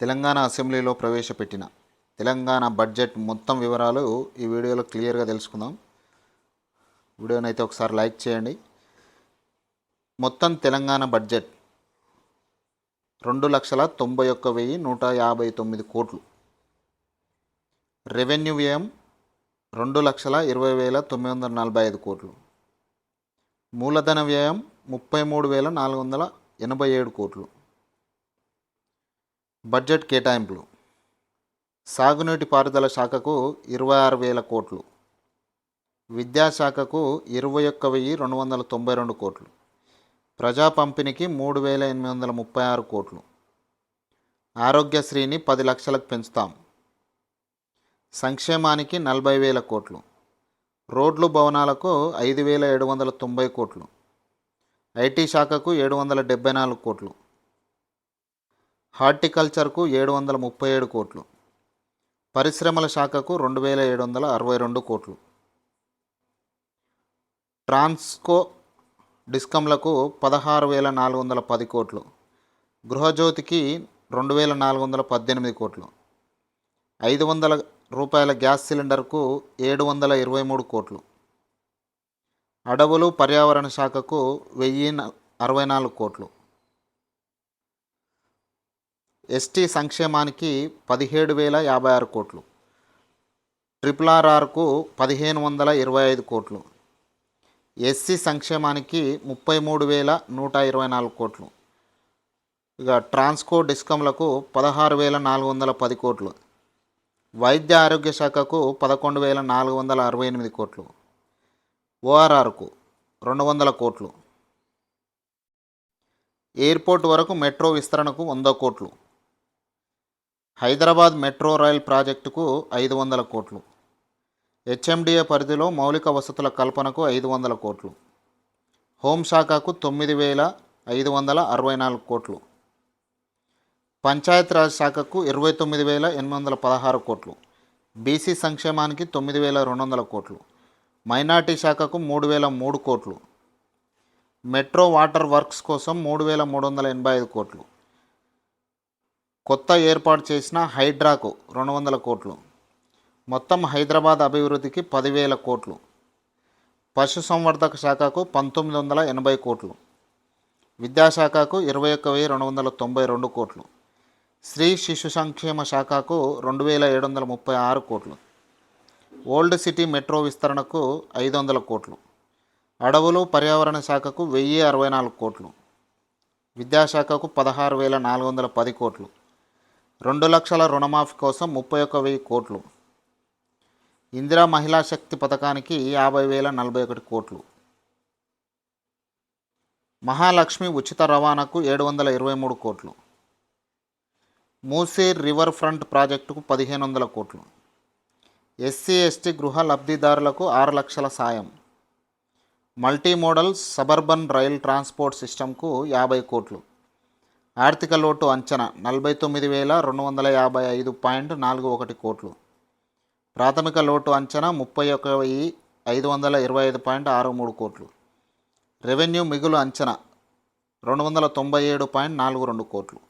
తెలంగాణ అసెంబ్లీలో ప్రవేశపెట్టిన తెలంగాణ బడ్జెట్ మొత్తం వివరాలు ఈ వీడియోలో క్లియర్గా తెలుసుకుందాం. వీడియోని అయితే ఒకసారి లైక్ చేయండి. మొత్తం తెలంగాణ బడ్జెట్ రెండు లక్షల తొంభై ఒక్క వెయ్యి నూట యాభై తొమ్మిది కోట్లు. రెవెన్యూ వ్యయం రెండు లక్షల ఇరవై వేల తొమ్మిది వందల నలభై ఐదు కోట్లు. మూలధన వ్యయం ముప్పై మూడు వేల నాలుగు వందల ఎనభై ఏడు కోట్లు. బడ్జెట్ కేటాయింపులు. సాగునీటి పారుదల శాఖకు ఇరవై ఆరు వేల కోట్లు. విద్యాశాఖకు ఇరవై ఒక్క వెయ్యి రెండు వందల తొంభై రెండు కోట్లు. ప్రజా పంపిణీకి మూడు వేల ఎనిమిది వందల ముప్పై ఆరు కోట్లు. ఆరోగ్యశ్రీని పది లక్షలకు పెంచుతాం. సంక్షేమానికి నలభై వేల కోట్లు. రోడ్లు భవనాలకు ఐదు వేల ఏడు వందల తొంభై కోట్లు. ఐటీ శాఖకు ఏడు వందల డెబ్బై నాలుగు కోట్లు. హార్టికల్చర్కు ఏడు వందల ముప్పై ఏడు కోట్లు పరిశ్రమల శాఖకు రెండు వేల ఏడు వందల అరవై రెండు కోట్లు. ట్రాన్స్కో డిస్కంలకు పదహారు వేల నాలుగు వందల పది కోట్లు గృహజ్యోతికి రెండు వేల నాలుగు వందల పద్దెనిమిది కోట్లు ఐదు వందల రూపాయల గ్యాస్ సిలిండర్కు ఏడు వందల ఇరవై మూడు కోట్లు. అడవులు పర్యావరణ శాఖకు వెయ్యి అరవై నాలుగు కోట్లు. ఎస్టీ సంక్షేమానికి పదిహేడు వేల యాభై ఆరు కోట్లు. ట్రిపుల్ ఆర్ఆర్కు పదిహేను వందల ఇరవై ఐదు కోట్లు. ఎస్సీ సంక్షేమానికి ముప్పై మూడు వేల నూట ఇరవై నాలుగు కోట్లు. ఇక ట్రాన్స్కో డిస్కంలకు పదహారు వేల నాలుగు వందల పది కోట్లు. వైద్య ఆరోగ్య శాఖకు పదకొండు వేల నాలుగు వందల అరవై ఎనిమిది కోట్లు. ఓఆర్ఆర్కు రెండు వందల కోట్లు. ఎయిర్పోర్ట్ వరకు మెట్రో విస్తరణకు వంద కోట్లు. హైదరాబాద్ మెట్రో రైల్ ప్రాజెక్టుకు ఐదు వందల కోట్లు. హెచ్ఎండిఏ పరిధిలో మౌలిక వసతుల కల్పనకు ఐదు వందల కోట్లు. హోంశాఖకు తొమ్మిది వేల ఐదు వందల అరవై నాలుగు కోట్లు. పంచాయతీరాజ్ శాఖకు ఇరవై తొమ్మిది వేల ఎనిమిది వందల పదహారు కోట్లు. బీసీ సంక్షేమానికి తొమ్మిది వేల రెండు వందల కోట్లు. మైనార్టీ శాఖకు మూడు వేల మూడు కోట్లు. మెట్రో వాటర్ వర్క్స్ కోసం మూడు వేల మూడు వందల ఎనభై ఐదు కోట్లు. కొత్త ఏర్పాటు చేసిన హైడ్రాకు రెండు వందల కోట్లు. మొత్తం హైదరాబాద్ అభివృద్ధికి పదివేల కోట్లు. పశుసంవర్ధక శాఖకు పంతొమ్మిది వందల ఎనభై కోట్లు. విద్యాశాఖకు ఇరవై ఒక్క వెయ్యి రెండు వందల తొంభై రెండు కోట్లు. స్త్రీ శిశు సంక్షేమ శాఖకు రెండు వేల ఏడు వందల ముప్పై ఆరు కోట్లు. ఓల్డ్ సిటీ మెట్రో విస్తరణకు ఐదు వందల కోట్లు. అడవులు పర్యావరణ శాఖకు వెయ్యి అరవై నాలుగు కోట్లు. విద్యాశాఖకు పదహారు వేల నాలుగు వందల పది కోట్లు. రెండు లక్షల రుణమాఫీ కోసం ముప్పై ఒక్క వెయ్యి కోట్లు. ఇందిరా మహిళా శక్తి పథకానికి యాభై వేల నలభై ఒకటి కోట్లు. మహాలక్ష్మి ఉచిత రవాణాకు ఏడు వందల ఇరవై మూడు కోట్లు. మూసీ రివర్ ఫ్రంట్ ప్రాజెక్టుకు పదిహేను వందల కోట్లు. ఎస్సీ ఎస్టీ గృహ లబ్ధిదారులకు ఆరు లక్షల సాయం. Multi modal suburban rail transport సిస్టమ్కు యాభై కోట్లు. ఆర్థిక లోటు అంచనా నలభై తొమ్మిది వేల రెండు వందల యాభై ఐదు పాయింట్ నాలుగు ఒకటి కోట్లు. ప్రాథమిక లోటు అంచనా ముప్పై ఒక వెయ్యి ఐదు వందల ఇరవై ఐదు పాయింట్ ఆరు మూడు కోట్లు. రెవెన్యూ మిగులు అంచనా రెండు వందల తొంభై ఏడు పాయింట్ నాలుగు రెండు కోట్లు.